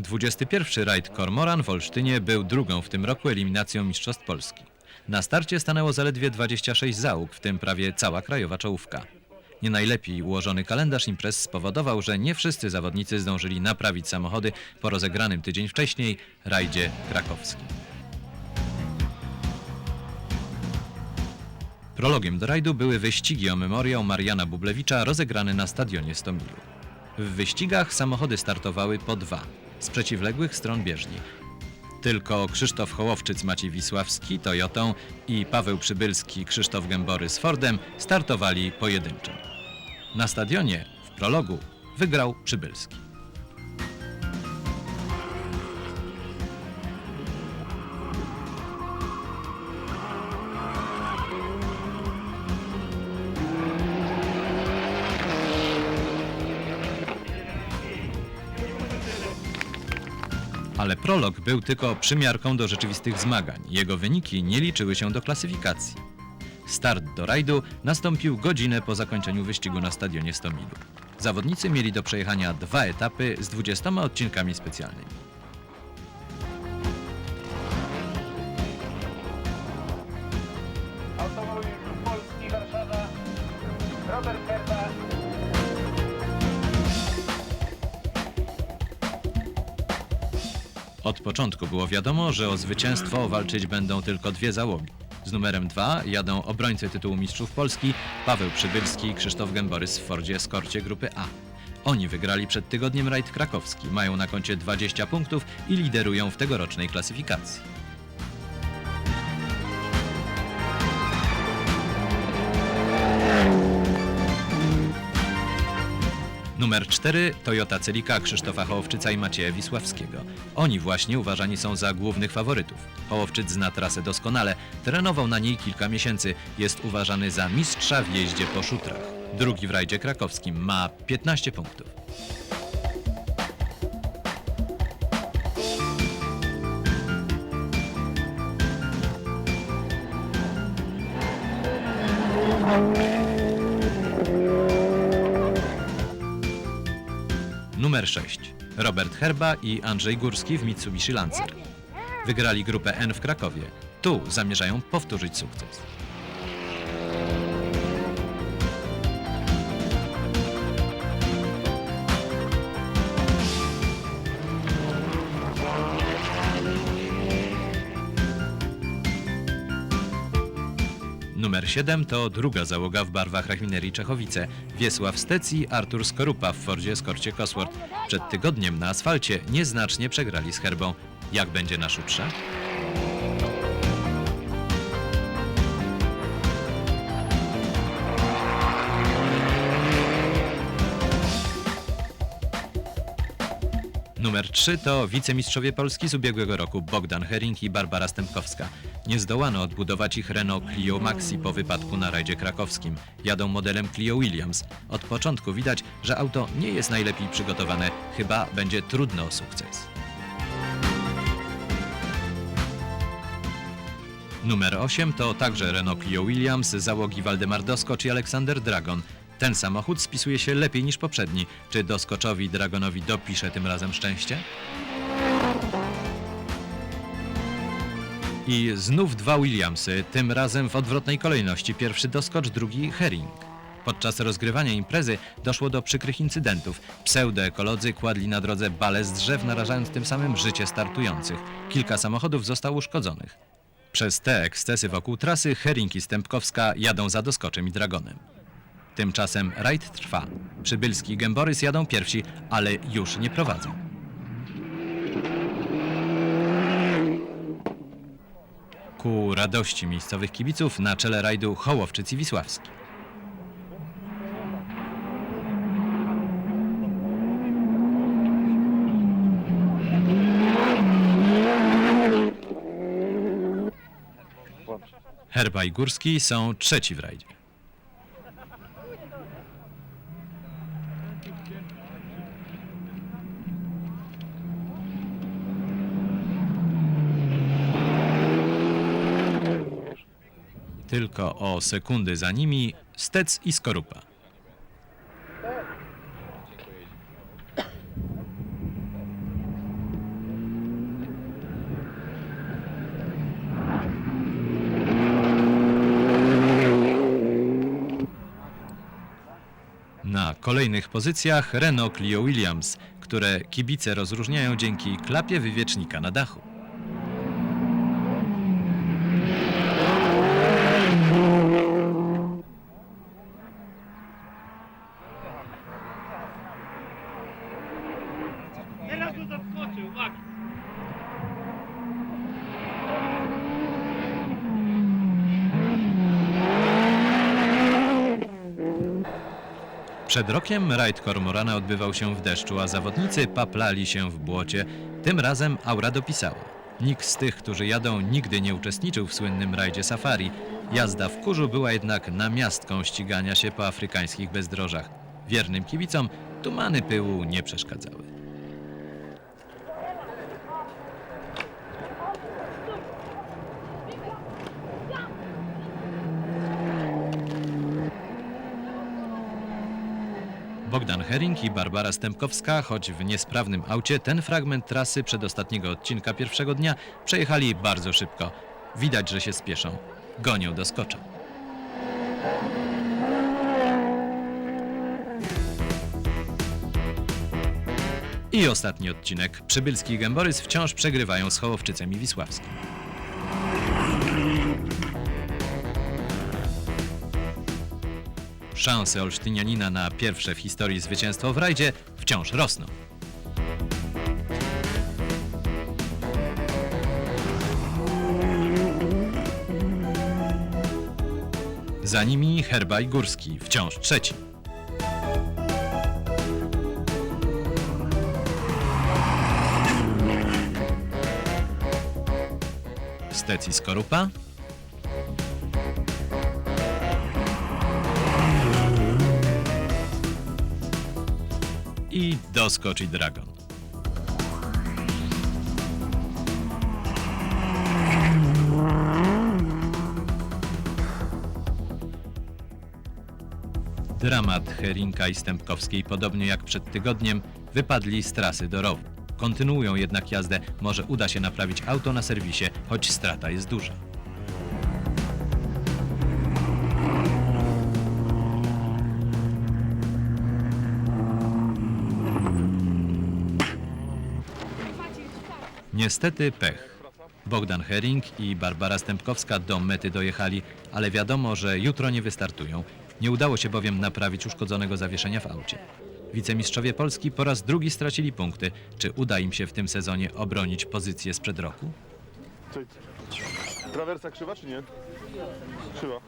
21 rajd Kormoran w Olsztynie był drugą w tym roku eliminacją Mistrzostw Polski. Na starcie stanęło zaledwie 26 załóg, w tym prawie cała krajowa czołówka. Nie najlepiej ułożony kalendarz imprez spowodował, że nie wszyscy zawodnicy zdążyli naprawić samochody po rozegranym tydzień wcześniej rajdzie krakowskim. Prologiem do rajdu były wyścigi o memoriał Mariana Bublewicza rozegrane na stadionie Stomilu. W wyścigach samochody startowały po dwa, z przeciwległych stron bieżni. Tylko Krzysztof Hołowczyc Maciej Wisławski Toyotą i Paweł Przybylski Krzysztof Gębory z Fordem startowali pojedynczo. Na stadionie w prologu wygrał Przybylski. Ale prolog był tylko przymiarką do rzeczywistych zmagań. Jego wyniki nie liczyły się do klasyfikacji. Start do rajdu nastąpił godzinę po zakończeniu wyścigu na stadionie Stomilu. Zawodnicy mieli do przejechania dwa etapy z 20 odcinkami specjalnymi. Automobil Polski Warszawa. Robert Herba. Od początku było wiadomo, że o zwycięstwo walczyć będą tylko dwie załogi. Z numerem 2 jadą obrońcy tytułu Mistrzów Polski Paweł Przybylski i Krzysztof Gęborys w Fordzie Eskorcie grupy A. Oni wygrali przed tygodniem rajd krakowski, mają na koncie 20 punktów i liderują w tegorocznej klasyfikacji. Numer 4 Toyota Celica Krzysztofa Hołowczyca i Macieja Wisławskiego. Oni właśnie uważani są za głównych faworytów. Hołowczyc zna trasę doskonale, trenował na niej kilka miesięcy, jest uważany za mistrza w jeździe po szutrach. Drugi w rajdzie krakowskim ma 15 punktów. Numer 6. Robert Herba i Andrzej Górski w Mitsubishi Lancer. Wygrali grupę N w Krakowie. Tu zamierzają powtórzyć sukces. Numer 7 to druga załoga w barwach rafinerii Czechowice. Wiesław Stec i Artur Skorupa w Fordzie Eskorcie Cosworth. Przed tygodniem na asfalcie nieznacznie przegrali z Herbą. Jak będzie na szutrze? Numer 3 to wicemistrzowie Polski z ubiegłego roku Bogdan Hering i Barbara Stępkowska. Nie zdołano odbudować ich Renault Clio Maxi po wypadku na rajdzie krakowskim. Jadą modelem Clio Williams. Od początku widać, że auto nie jest najlepiej przygotowane. Chyba będzie trudno o sukces. Numer 8 to także Renault Clio Williams, załogi Waldemar Doskocz i Aleksander Dragon. Ten samochód spisuje się lepiej niż poprzedni. Czy Doskoczowi Dragonowi dopisze tym razem szczęście? I znów dwa Williamsy, tym razem w odwrotnej kolejności. Pierwszy Doskocz, drugi Herring. Podczas rozgrywania imprezy doszło do przykrych incydentów. Pseudoekolodzy kładli na drodze bale z drzew, narażając tym samym życie startujących. Kilka samochodów zostało uszkodzonych. Przez te ekscesy wokół trasy Herring i Stępkowska jadą za Doskoczem i Dragonem. Tymczasem rajd trwa. Przybylski i Gęborys jadą pierwsi, ale już nie prowadzą. Ku radości miejscowych kibiców na czele rajdu Hołowczyc i Wisławski. Herba i Górski są trzeci w rajdzie. Tylko o sekundy za nimi Stec i Skorupa. Na kolejnych pozycjach Renault Clio Williams, które kibice rozróżniają dzięki klapie wywiecznika na dachu. Przed rokiem rajd Kormorana odbywał się w deszczu, a zawodnicy paplali się w błocie. Tym razem aura dopisała. Nikt z tych, którzy jadą, nigdy nie uczestniczył w słynnym rajdzie safari. Jazda w kurzu była jednak namiastką ścigania się po afrykańskich bezdrożach. Wiernym kibicom tumany pyłu nie przeszkadzały. Bogdan Hering i Barbara Stępkowska, choć w niesprawnym aucie, ten fragment trasy przedostatniego odcinka pierwszego dnia przejechali bardzo szybko. Widać, że się spieszą. Gonią do skocza. I ostatni odcinek. Przybylski i Gęborys wciąż przegrywają z Hołowczycem i Wisławskim. Szanse Olsztynianina na pierwsze w historii zwycięstwo w rajdzie wciąż rosną. Za nimi Herbaj Górski, wciąż trzeci. Steci Skorupa, i doskocz i Dragon. Dramat Herinka i Stępkowskiej, podobnie jak przed tygodniem, wypadli z trasy do rowu. Kontynuują jednak jazdę, może uda się naprawić auto na serwisie, choć strata jest duża. Niestety pech. Bogdan Hering i Barbara Stępkowska do mety dojechali, ale wiadomo, że jutro nie wystartują. Nie udało się bowiem naprawić uszkodzonego zawieszenia w aucie. Wicemistrzowie Polski po raz drugi stracili punkty. Czy uda im się w tym sezonie obronić pozycję sprzed roku? Cześć. Trawersa krzywa czy nie? Krzywa.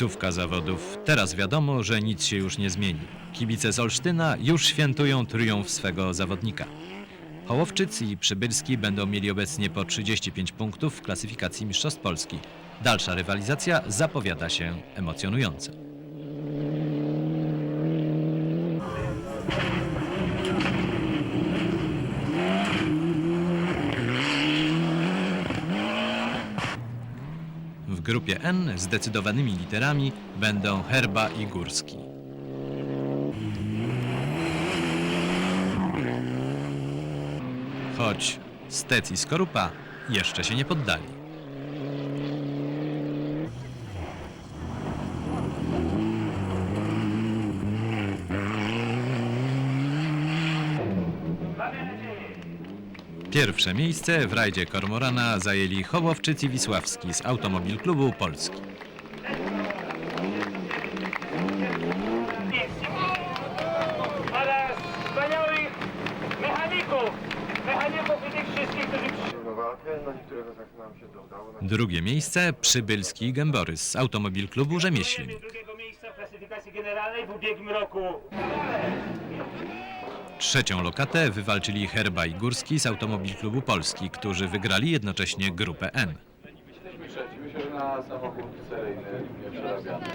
Końcówka zawodów. Teraz wiadomo, że nic się już nie zmieni. Kibice z Olsztyna już świętują triumf swego zawodnika. Hołowczyc i Przybylski będą mieli obecnie po 35 punktów w klasyfikacji Mistrzostw Polski. Dalsza rywalizacja zapowiada się emocjonująco. W grupie N zdecydowanymi literami będą Herba i Górski. Choć Stec i Skorupa jeszcze się nie poddali. Pierwsze miejsce w rajdzie Kormorana zajęli Hołowczyc i Wisławski z Automobil Klubu Polski. Para wspaniałych mechaników, mechaników i tych wszystkich, którzy przyszli. walkę, na niektórych razach nam się to udało. Na Drugie miejsce Przybylski i Gęborys z Automobil Klubu Rzemieślnik. drugiego miejsca w klasyfikacji generalnej w ubiegłym roku. Trzecią lokatę wywalczyli Herba i Górski z Automobil Klubu Polski, którzy wygrali jednocześnie grupę N. Myślę, że na.